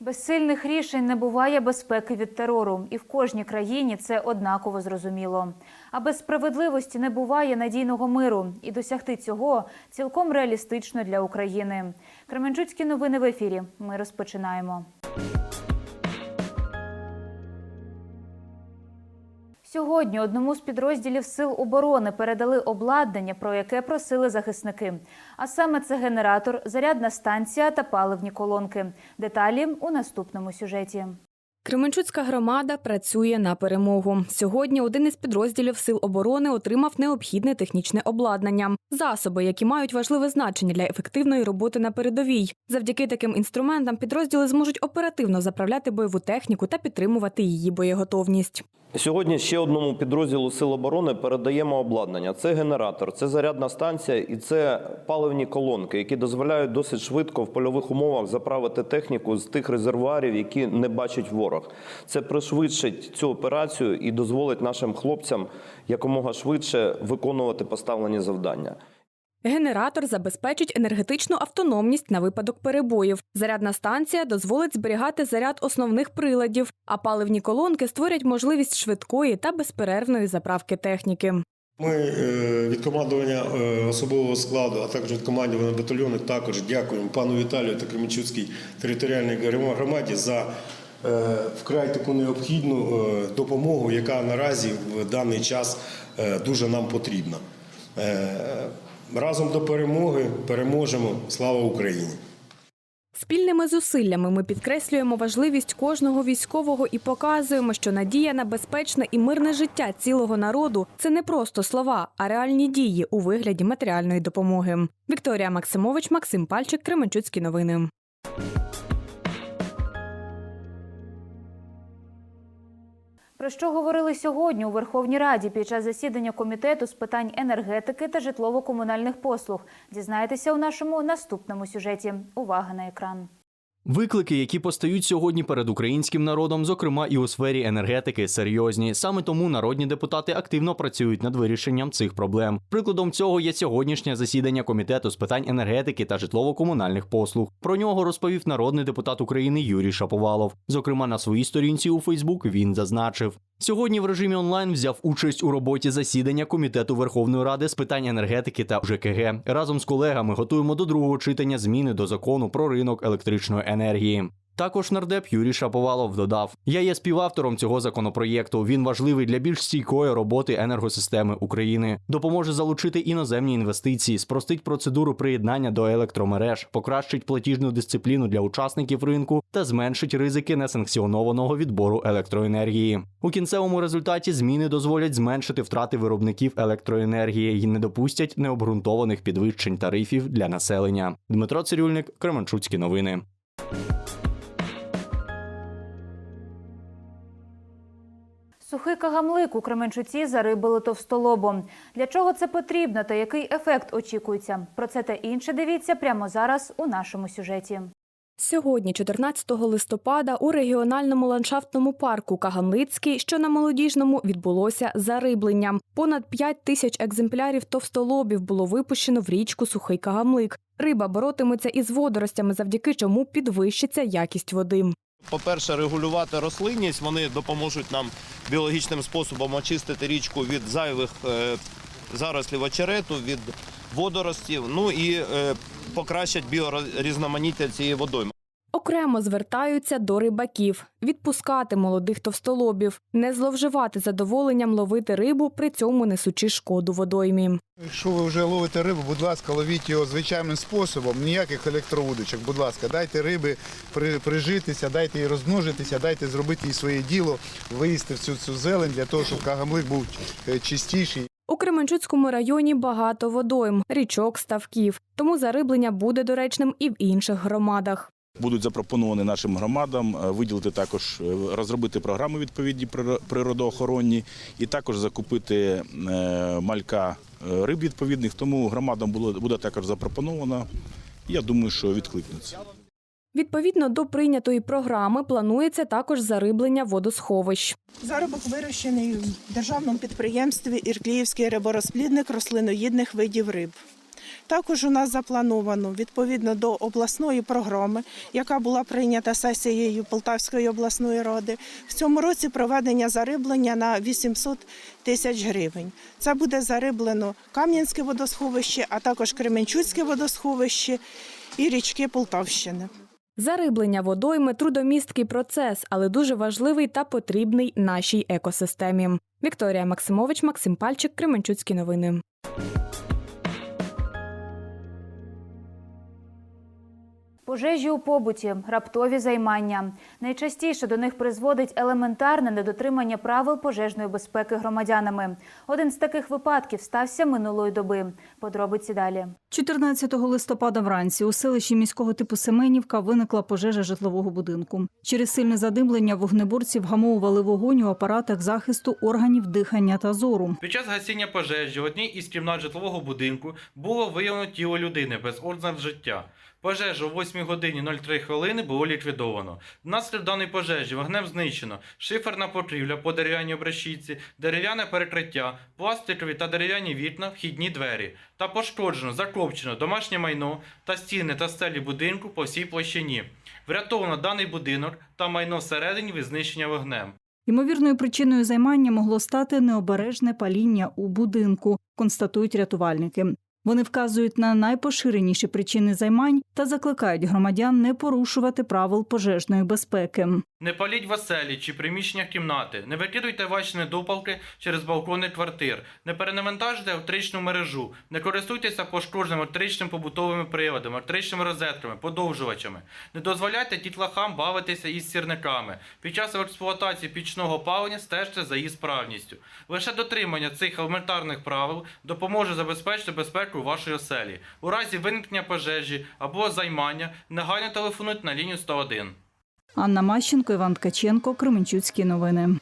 Без сильних рішень не буває безпеки від терору, і в кожній країні це однаково зрозуміло. А без справедливості не буває надійного миру, і досягти цього цілком реалістично для України. Кременчуцькі новини в ефірі. Ми розпочинаємо. Сьогодні одному з підрозділів сил оборони передали обладнання, про яке просили захисники. А саме це генератор, зарядна станція та паливні колонки. Деталі у наступному сюжеті. Кременчуцька громада працює на перемогу. Сьогодні один із підрозділів сил оборони отримав необхідне технічне обладнання, засоби, які мають важливе значення для ефективної роботи на передовій. Завдяки таким інструментам підрозділи зможуть оперативно заправляти бойову техніку та підтримувати її боєготовність. Сьогодні ще одному підрозділу Сил оборони передаємо обладнання. Це генератор, це зарядна станція і це паливні колонки, які дозволяють досить швидко в польових умовах заправити техніку з тих резервуарів, які не бачить ворог. Це пришвидшить цю операцію і дозволить нашим хлопцям якомога швидше виконувати поставлені завдання. Генератор забезпечить енергетичну автономність на випадок перебоїв. Зарядна станція дозволить зберігати заряд основних приладів, а паливні колонки створять можливість швидкої та безперервної заправки техніки. Ми е, від командування е, особового складу, а також від командування батальйону також дякуємо пану Віталію та Кременчуцькій територіальній громаді за е, вкрай таку необхідну допомогу, яка наразі в даний час дуже нам потрібна. Разом до перемоги переможемо. Слава Україні! Спільними зусиллями ми підкреслюємо важливість кожного військового і показуємо, що надія на безпечне і мирне життя цілого народу це не просто слова, а реальні дії у вигляді матеріальної допомоги. Вікторія Максимович, Максим Пальчик, Кременчуцькі новини. Про що говорили сьогодні у Верховній Раді під час засідання комітету з питань енергетики та житлово-комунальних послуг? Дізнаєтеся у нашому наступному сюжеті. Увага на екран. Виклики, які постають сьогодні перед українським народом, зокрема і у сфері енергетики, серйозні. Саме тому народні депутати активно працюють над вирішенням цих проблем. Прикладом цього є сьогоднішнє засідання комітету з питань енергетики та житлово-комунальних послуг. Про нього розповів народний депутат України Юрій Шаповалов. Зокрема, на своїй сторінці у Фейсбук він зазначив. Сьогодні в режимі онлайн взяв участь у роботі засідання комітету Верховної Ради з питань енергетики та ЖКГ. Разом з колегами готуємо до другого читання зміни до закону про ринок електричної енергії. Також нардеп Юрій Шаповалов додав: Я є співавтором цього законопроєкту. Він важливий для більш стійкої роботи енергосистеми України, допоможе залучити іноземні інвестиції, спростить процедуру приєднання до електромереж, покращить платіжну дисципліну для учасників ринку та зменшить ризики несанкціонованого відбору електроенергії. У кінцевому результаті зміни дозволять зменшити втрати виробників електроенергії і не допустять необґрунтованих підвищень тарифів для населення. Дмитро Цирюльник, Кременчуцькі новини. Сухий кагамлик у Кременчуці зарибили товстолобом. Для чого це потрібно та який ефект очікується? Про це та інше дивіться прямо зараз у нашому сюжеті. Сьогодні, 14 листопада, у регіональному ландшафтному парку Кагамлицький, що на молодіжному, відбулося зариблення. Понад 5 тисяч екземплярів товстолобів було випущено в річку Сухий Кагамлик. Риба боротиметься із водоростями, завдяки чому підвищиться якість води. По-перше, регулювати рослинність вони допоможуть нам біологічним способом очистити річку від зайвих е, зарослів очерету, від водоростів, ну і е, покращать біорізноманіття цієї водойми. Окремо звертаються до рибаків відпускати молодих товстолобів, не зловживати задоволенням ловити рибу, при цьому несучи шкоду водоймі. Якщо ви вже ловите рибу, будь ласка, ловіть його звичайним способом, ніяких електровудочок. Будь ласка, дайте риби при- прижитися, дайте їй розмножитися, дайте зробити їй своє діло, виїсти всю цю зелень для того, щоб кагамлик був е, чистіший. У Кременчуцькому районі багато водойм, річок, ставків, тому зариблення буде доречним і в інших громадах. Будуть запропоновані нашим громадам е, виділити також е, розробити програми відповідні приро- природоохоронні і також закупити е, малька риб відповідних. Тому громадам було- буде також запропоновано. Я думаю, що відкликнуться. Відповідно до прийнятої програми планується також зариблення водосховищ. Заробок вирощений в державному підприємстві Іркліївський риборозплідник рослиноїдних видів риб. Також у нас заплановано відповідно до обласної програми, яка була прийнята сесією Полтавської обласної ради. В цьому році проведення зариблення на 800 тисяч гривень. Це буде зариблено Кам'янське водосховище, а також Кременчуцьке водосховище і річки Полтавщини. Зариблення водойми трудомісткий процес, але дуже важливий та потрібний нашій екосистемі. Вікторія Максимович, Максим Пальчик, Кременчуцькі новини. Пожежі у побуті, раптові займання. Найчастіше до них призводить елементарне недотримання правил пожежної безпеки громадянами. Один з таких випадків стався минулої доби. Подробиці далі. 14 листопада вранці у селищі міського типу Семенівка виникла пожежа житлового будинку. Через сильне задимлення вогнеборці вгамовували вогонь у апаратах захисту органів дихання та зору. Під час гасіння пожежі в одній із кімнат житлового будинку було виявлено тіло людини без ознак життя. Пожежу о 8 годині 03 хвилини було ліквідовано. Внаслідок даної пожежі вогнем знищено шиферна покрівля по дерев'яній обрешітці, дерев'яне перекриття, пластикові та дерев'яні вікна, вхідні двері. Та пошкоджено, закопчено домашнє майно та стіни та стелі будинку по всій площині. Врятовано даний будинок та майно всередині від знищення вогнем. Ймовірною причиною займання могло стати необережне паління у будинку, констатують рятувальники. Вони вказують на найпоширеніші причини займань та закликають громадян не порушувати правил пожежної безпеки. Не паліть в чи приміщеннях кімнати, не викидуйте ваші недопалки через балкони квартир, не перенавантажуйте електричну мережу, не користуйтеся пошкодженими електричними побутовими приладами, електричними розетками, подовжувачами. Не дозволяйте дітлахам бавитися із сірниками. Під час експлуатації пічного опалення стежте за її справністю. Лише дотримання цих елементарних правил допоможе забезпечити безпеку вашої оселі. У разі виникнення пожежі або займання негайно телефонуйте на лінію 101. Анна Мащенко, Іван Ткаченко, Кременчуцькі новини.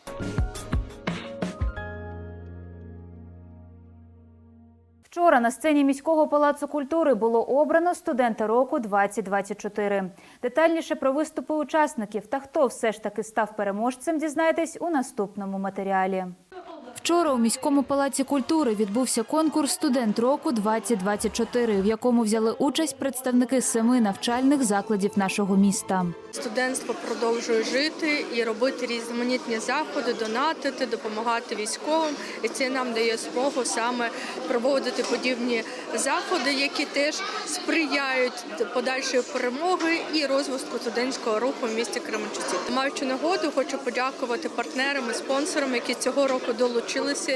Вчора на сцені міського палацу культури було обрано студента року 2024. Детальніше про виступи учасників та хто все ж таки став переможцем, дізнаєтесь у наступному матеріалі. Вчора у міському палаці культури відбувся конкурс Студент року 2024 в якому взяли участь представники семи навчальних закладів нашого міста. Студентство продовжує жити і робити різноманітні заходи, донатити, допомагати військовим. І це нам дає змогу саме проводити подібні заходи, які теж сприяють подальшої перемоги і розвитку студентського руху в місті Кременчуці. Маючи нагоду, хочу подякувати партнерам і спонсорам, які цього року долучилися.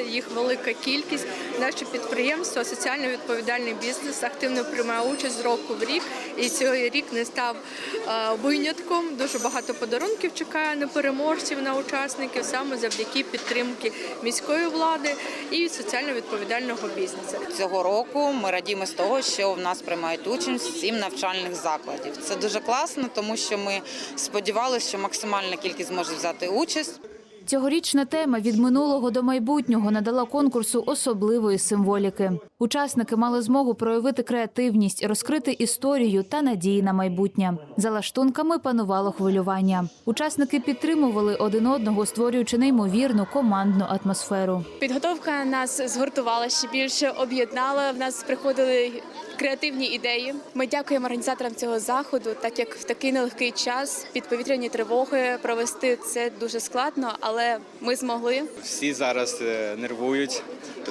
Їх велика кількість. Наше підприємство, соціально відповідальний бізнес, активно приймає участь з року в рік. І цей рік не став е, винятком. Дуже багато подарунків чекає на переможців, на учасників саме завдяки підтримки міської влади і соціально відповідального бізнесу. Цього року ми радіємо з того, що в нас приймають участь сім навчальних закладів. Це дуже класно, тому що ми сподівалися, що максимальна кількість зможе взяти участь. Цьогорічна тема від минулого до майбутнього надала конкурсу особливої символіки. Учасники мали змогу проявити креативність, розкрити історію та надії на майбутнє. За лаштунками панувало хвилювання. Учасники підтримували один одного, створюючи неймовірну командну атмосферу. Підготовка нас згуртувала ще більше, об'єднала. В нас приходили креативні ідеї. Ми дякуємо організаторам цього заходу, так як в такий нелегкий час під повітряні тривоги провести це дуже складно, але ми змогли. Всі зараз е, нервують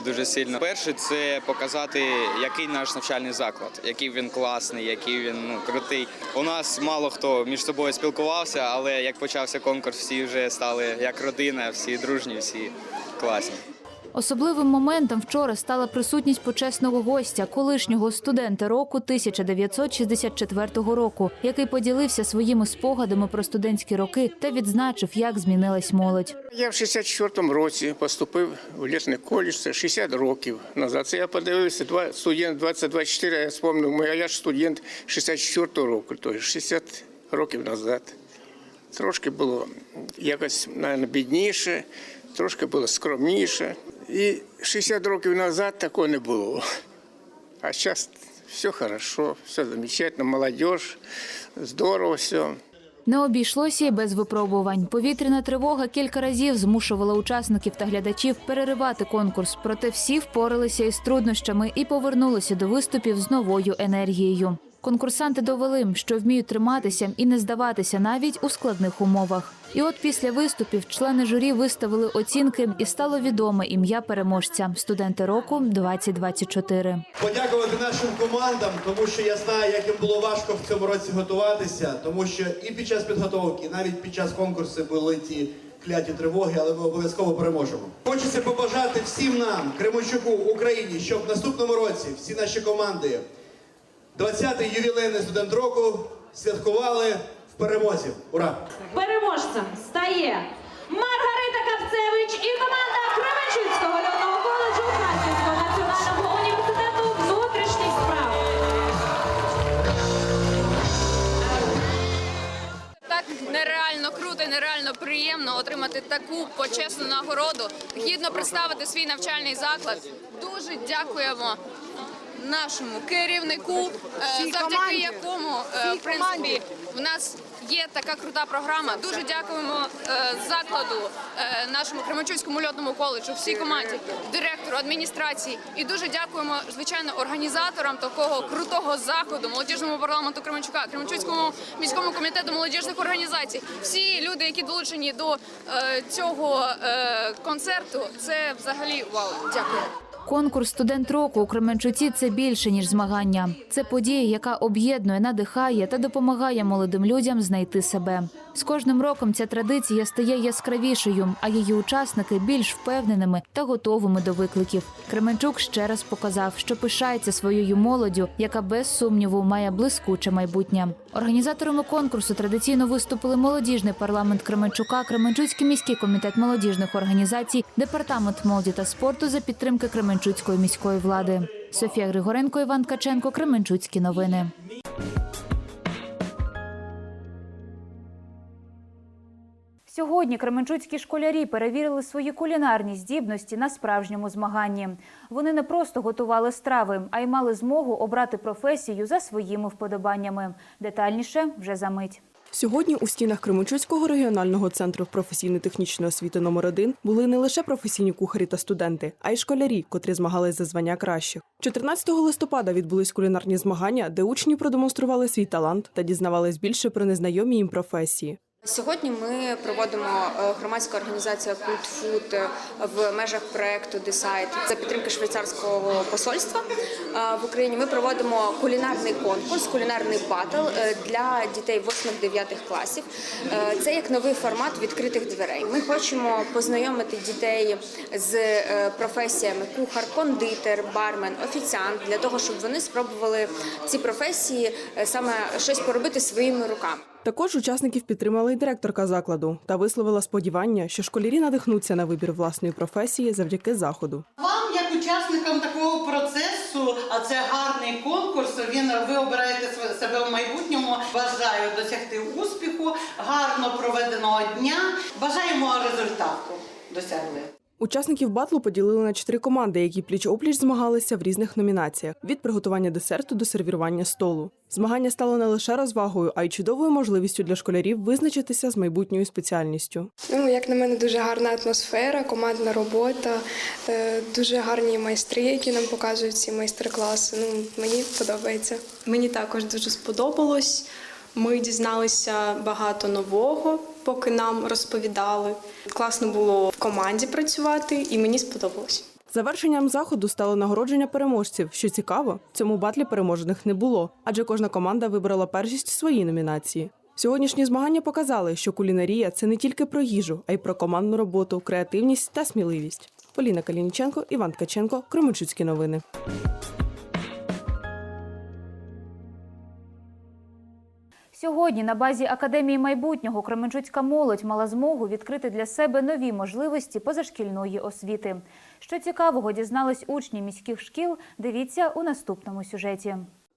дуже сильно. Перше, це показати, який наш навчальний заклад, який він класний, який він ну крутий. У нас мало хто між собою спілкувався, але як почався конкурс, всі вже стали як родина, всі дружні, всі класні. Особливим моментом вчора стала присутність почесного гостя, колишнього студента року 1964 року, який поділився своїми спогадами про студентські роки та відзначив, як змінилась молодь. Я в 64-му році поступив в лісний коледж, це 60 років назад. Це я подивився, два, студент 2024, я спомнив, а я ж студент 64-го року, тобто 60 років назад. Трошки було якось, мабуть, бідніше, трошки було скромніше. І 60 років назад такого не було. А зараз все хорошо, все замечательно, молодежь, здорово все. Не обійшлося й без випробувань. Повітряна тривога кілька разів змушувала учасників та глядачів переривати конкурс. Проте всі впоралися із труднощами і повернулися до виступів з новою енергією. Конкурсанти довели, що вміють триматися і не здаватися навіть у складних умовах. І от після виступів члени журі виставили оцінки, і стало відоме ім'я переможця студенти року 2024. подякувати нашим командам, тому що я знаю, як їм було важко в цьому році готуватися, тому що і під час підготовки, і навіть під час конкурсу були ті кляті тривоги, але ми обов'язково переможемо. Хочеться побажати всім нам, Кременчуку, Україні, щоб в наступному році всі наші команди 20-й ювілейний студент року святкували в перемозі. Ура! Переможцем стає Маргарита Кавцевич і команда Кременчуцького льотного коледжу Харківського національного університету внутрішніх справ. Так нереально круто, і нереально приємно отримати таку почесну нагороду, гідно представити свій навчальний заклад. Дуже дякуємо нашому керівнику, е, завдяки якому е, в принципі в нас є така крута програма. Дуже дякуємо е, закладу, нашому Кременчуцькому льотному коледжу, всій команді, директору, адміністрації. І дуже дякуємо, звичайно, організаторам такого крутого заходу, молодіжному парламенту Кременчука, Кременчуцькому міському комітету молодіжних організацій. Всі люди, які долучені до цього концерту, це взагалі вау. Дякую. Конкурс студент року у Кременчуці це більше ніж змагання. Це подія, яка об'єднує, надихає та допомагає молодим людям знайти себе. З кожним роком ця традиція стає яскравішою, а її учасники більш впевненими та готовими до викликів. Кременчук ще раз показав, що пишається своєю молоддю, яка без сумніву має блискуче майбутнє. Організаторами конкурсу традиційно виступили молодіжний парламент Кременчука, Кременчуцький міський комітет молодіжних організацій, департамент молоді та спорту за підтримки Кременчуцької міської влади. Софія Григоренко, Іван Ткаченко, Кременчуцькі новини. Сьогодні кременчуцькі школярі перевірили свої кулінарні здібності на справжньому змаганні. Вони не просто готували страви, а й мали змогу обрати професію за своїми вподобаннями. Детальніше вже за мить. Сьогодні у стінах Кременчуцького регіонального центру професійно-технічної освіти номер 1 були не лише професійні кухарі та студенти, а й школярі, котрі змагались за звання кращих. 14 листопада відбулись кулінарні змагання, де учні продемонстрували свій талант та дізнавались більше про незнайомі їм професії. Сьогодні ми проводимо е, громадська організація Cult в межах проекту Decide за підтримки швейцарського посольства е, в Україні. Ми проводимо кулінарний конкурс, кулінарний батл е, для дітей 8-9 класів. Це як новий формат відкритих дверей. Ми хочемо познайомити дітей з професіями кухар, кондитер, бармен, офіціант для того, щоб вони спробували ці професії саме щось поробити своїми руками. Також учасників підтримала й директорка закладу та висловила сподівання, що школярі надихнуться на вибір власної професії завдяки заходу. Вам, як учасникам такого процесу, а це гарний конкурс. Він ви обираєте себе в майбутньому. Бажаю досягти успіху, гарно проведеного дня. Бажаємо результату досягли. Учасників батлу поділили на чотири команди, які пліч-опліч змагалися в різних номінаціях від приготування десерту до сервірування столу. Змагання стало не лише розвагою, а й чудовою можливістю для школярів визначитися з майбутньою спеціальністю. Ну, як на мене, дуже гарна атмосфера, командна робота, е, дуже гарні майстри, які нам показують ці майстер-класи. Ну, мені подобається. Мені також дуже сподобалось. Ми дізналися багато нового, поки нам розповідали. Класно було в команді працювати, і мені сподобалось. Завершенням заходу стало нагородження переможців. Що цікаво, в цьому батлі переможених не було, адже кожна команда вибрала першість своїй номінації. Сьогоднішні змагання показали, що кулінарія це не тільки про їжу, а й про командну роботу, креативність та сміливість. Поліна Калініченко, Іван Ткаченко, Кременчуцькі новини. Сьогодні на базі Академії майбутнього Кременчуцька молодь мала змогу відкрити для себе нові можливості позашкільної освіти. Що цікавого дізнались учні міських шкіл, дивіться у наступному сюжеті.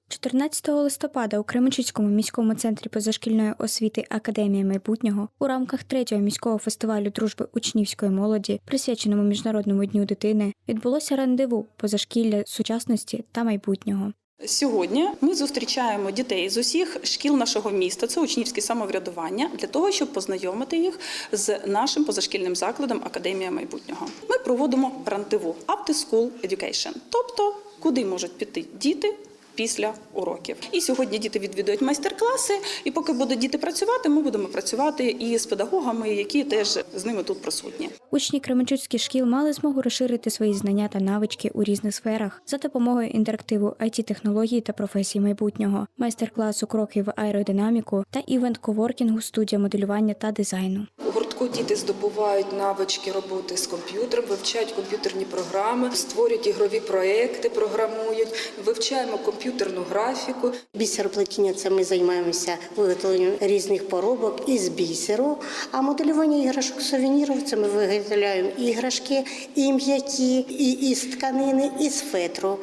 14 листопада у Кременчуцькому міському центрі позашкільної освіти Академія майбутнього у рамках третього міського фестивалю дружби учнівської молоді, присвяченому міжнародному дню дитини, відбулося рандеву позашкілля сучасності та майбутнього. Сьогодні ми зустрічаємо дітей з усіх шкіл нашого міста. Це учнівське самоврядування для того, щоб познайомити їх з нашим позашкільним закладом Академія майбутнього. Ми проводимо рантеву to School Education, тобто куди можуть піти діти. Після уроків і сьогодні діти відвідують майстер-класи. І поки будуть діти працювати, ми будемо працювати і з педагогами, які теж з ними тут присутні. Учні Кременчуцьких шкіл мали змогу розширити свої знання та навички у різних сферах за допомогою інтерактиву it технологій та професій майбутнього, майстер-класу кроки в аеродинаміку та івент-коворкінгу студія моделювання та дизайну. Гуртку діти здобувають навички роботи з комп'ютером, вивчають комп'ютерні програми, створюють ігрові проекти, програмують, вивчаємо комп'ютерну графіку. Бісероплетіння це ми займаємося виготовленням різних поробок із бісеру. А моделювання іграшок сувенірів це ми виготовляємо іграшки і м'які, і із тканини, і з фетру.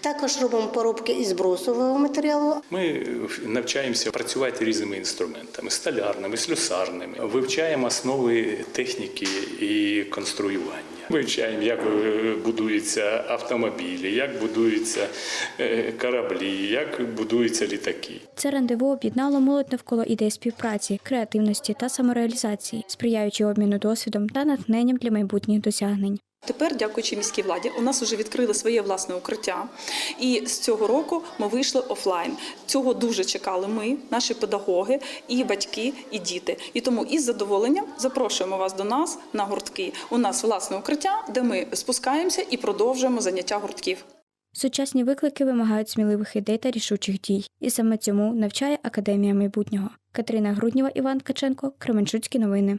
Також робимо поробки із бросового матеріалу. Ми навчаємося працювати різними інструментами столярними, слюсарними, вивчаємо основи техніки і конструювання. Вивчаємо, як е, будуються автомобілі, як будуються е, кораблі, як будуються літаки. Це рандеву об'єднало молодь навколо ідей співпраці, креативності та самореалізації, сприяючи обміну досвідом та натхненням для майбутніх досягнень. Тепер, дякуючи міській владі, у нас вже відкрили своє власне укриття. І з цього року ми вийшли офлайн. Цього дуже чекали ми, наші педагоги, і батьки, і діти. І тому із задоволенням запрошуємо вас до нас на гуртки. У нас власне укриття, де ми спускаємося і продовжуємо заняття гуртків. Сучасні виклики вимагають сміливих ідей та рішучих дій, і саме цьому навчає Академія майбутнього. Катерина Груднєва, Іван Ткаченко, Кременчуцькі новини.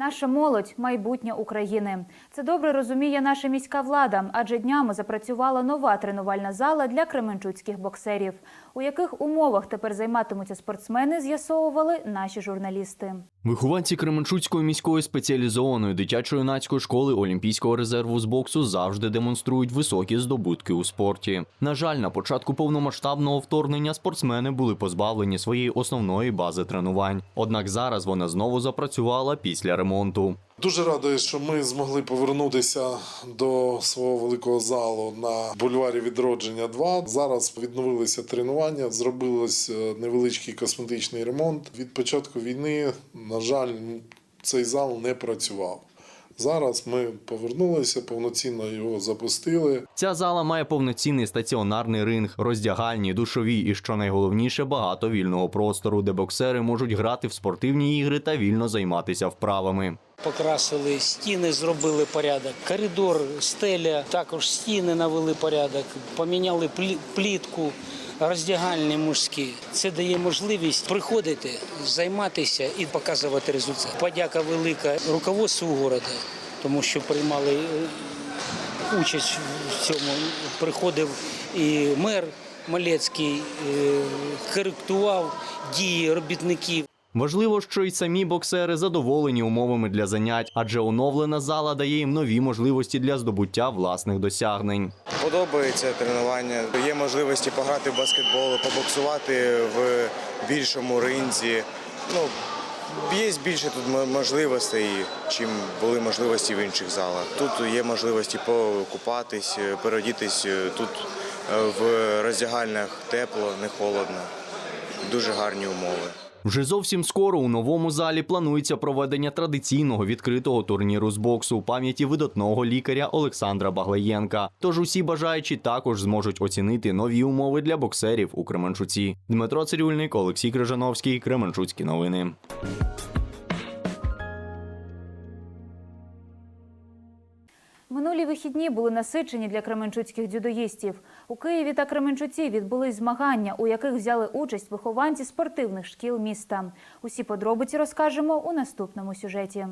Наша молодь майбутнє України. Це добре розуміє наша міська влада, адже днями запрацювала нова тренувальна зала для кременчуцьких боксерів. У яких умовах тепер займатимуться спортсмени, з'ясовували наші журналісти. Вихованці Кременчуцької міської спеціалізованої дитячо-юнацької школи Олімпійського резерву з боксу завжди демонструють високі здобутки у спорті. На жаль, на початку повномасштабного вторгнення спортсмени були позбавлені своєї основної бази тренувань. Однак зараз вона знову запрацювала після ремонту. Дуже радий, що ми змогли повернутися до свого великого залу на бульварі відродження. 2 зараз відновилися тренування, зробилось е, невеличкий косметичний ремонт. Від початку війни, на жаль, цей зал не працював. Зараз ми повернулися, повноцінно його запустили. Ця зала має повноцінний стаціонарний ринг, роздягальні, душові і, що найголовніше, багато вільного простору, де боксери можуть грати в спортивні ігри та вільно займатися вправами. Покрасили стіни, зробили порядок. Коридор, стеля, також стіни навели порядок, поміняли плі- плітку, роздягальні мужські. Це дає можливість приходити, займатися і показувати результат. Подяка велика руководству города, тому що приймали е, участь в цьому. Приходив і мер Малецький, е, коректував дії робітників. Важливо, що й самі боксери задоволені умовами для занять, адже оновлена зала дає їм нові можливості для здобуття власних досягнень. Подобається тренування. Є можливості пограти в баскетбол, побоксувати в більшому ринзі. Ну, є більше тут можливостей, чим були можливості в інших залах. Тут є можливості покупатись, переодітись. Тут е, в роздягальнях тепло, не холодно. Дуже гарні умови. Вже зовсім скоро у новому залі планується проведення традиційного відкритого турніру з боксу у пам'яті видатного лікаря Олександра Баглаєнка. Тож усі бажаючі також зможуть оцінити нові умови для боксерів у Кременчуці. Дмитро Цирюльник, Олексій Крижановський, Кременчуцькі новини. Минулі вихідні були насичені для кременчуцьких дзюдоїстів. У Києві та Кременчуці відбулись змагання, у яких взяли участь вихованці спортивних шкіл міста. Усі подробиці розкажемо у наступному сюжеті.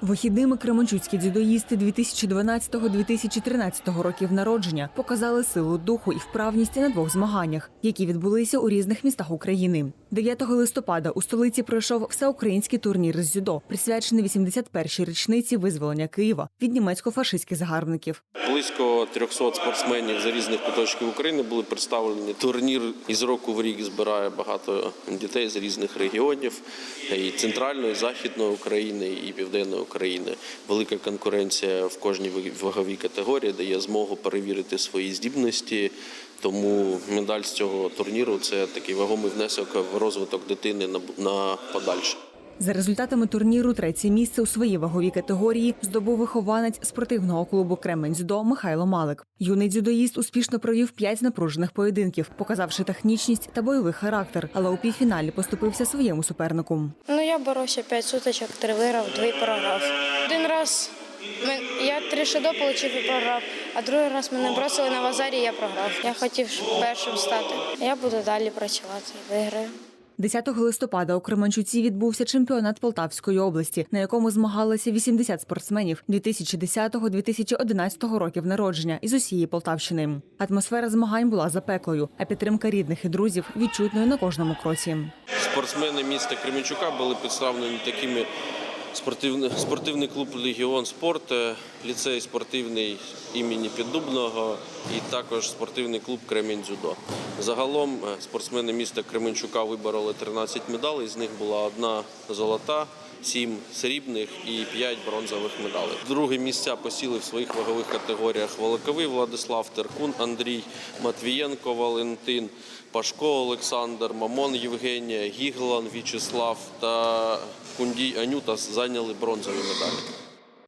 Вихідними кременчуцькі дзюдоїсти 2012-2013 років народження показали силу духу і вправність на двох змаганнях, які відбулися у різних містах України. 9 листопада у столиці пройшов всеукраїнський турнір з дзюдо, присвячений 81-й річниці визволення Києва від німецько-фашистських загарбників. Близько 300 спортсменів з різних куточків України були представлені. Турнір із року в рік збирає багато дітей з різних регіонів і центральної, і західної України, і південної України. Велика конкуренція в кожній ваговій категорії дає змогу перевірити свої здібності. Тому медаль з цього турніру це такий вагомий внесок в розвиток дитини на, на подальше. За результатами турніру третє місце у своїй ваговій категорії здобув вихованець спортивного клубу Кремень дзюдо Михайло Малик. Юний дзюдоїст успішно провів п'ять напружених поєдинків, показавши технічність та бойовий характер, але у півфіналі поступився своєму супернику. Ну я боровся п'ять сутичок, три виграв, дві програв. Один раз я три шедо отримав і програв, а другий раз мене бросили на базарі, і я програв. Я хотів першим стати. Я буду далі працювати, виграю. 10 листопада у Кременчуці відбувся чемпіонат Полтавської області, на якому змагалися 80 спортсменів 2010-2011 років народження із усієї Полтавщини. Атмосфера змагань була запеклою, а підтримка рідних і друзів відчутною на кожному кроці. Спортсмени міста Кременчука були представлені такими спортивний, спортивний клуб Легіон Спорт, е, ліцей спортивний імені Піддубного і також спортивний клуб Кремінь Дзюдо. Загалом е, спортсмени міста Кременчука вибороли 13 медалей, з них була одна золота. Сім срібних і п'ять бронзових медалей. Друге місця посіли в своїх вагових категоріях Волоковий Владислав, Теркун Андрій, Матвієнко Валентин, Пашко Олександр, Мамон Євгенія, Гіглан В'ячеслав та Кундій Анюта зайняли бронзові медалі.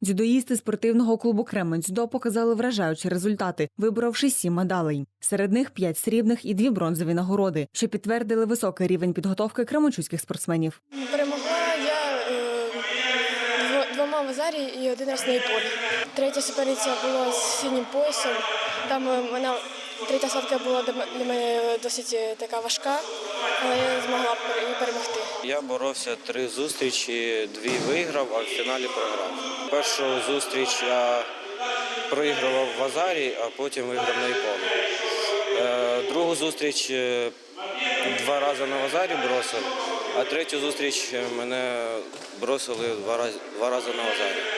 Дзюдоїсти спортивного клубу Кремен дзюдо показали вражаючі результати, виборовши сім медалей. Серед них п'ять срібних і дві бронзові нагороди, що підтвердили високий рівень підготовки кременчуцьких спортсменів. Перемогла я е, двома в азарі і один раз на іполі. Третя суперниця була з синім поясом. Там е, вона третя садка була для мене досить е, така важка, але я змогла її перемогти. Я боровся три зустрічі, дві виграв, а в фіналі програв. Першу зустріч я проігрував в Азарі, а потім виграв на Іпоні. Е, Другу зустріч е, два рази на Азарі бросив, а третю зустріч мене бросили два рази, два рази на Азарі.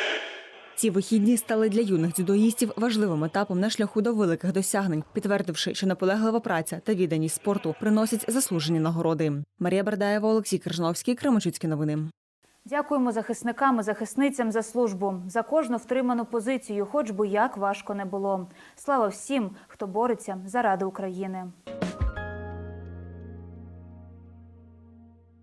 Ці вихідні стали для юних дзюдоїстів важливим етапом на шляху до великих досягнень, підтвердивши, що наполеглива праця та відданість спорту приносять заслужені нагороди. Марія Бердаєва, Олексій Крижановський, Кременчуцькі новини. Дякуємо захисникам і захисницям за службу, за кожну втриману позицію, хоч би як важко не було. Слава всім, хто бореться заради України.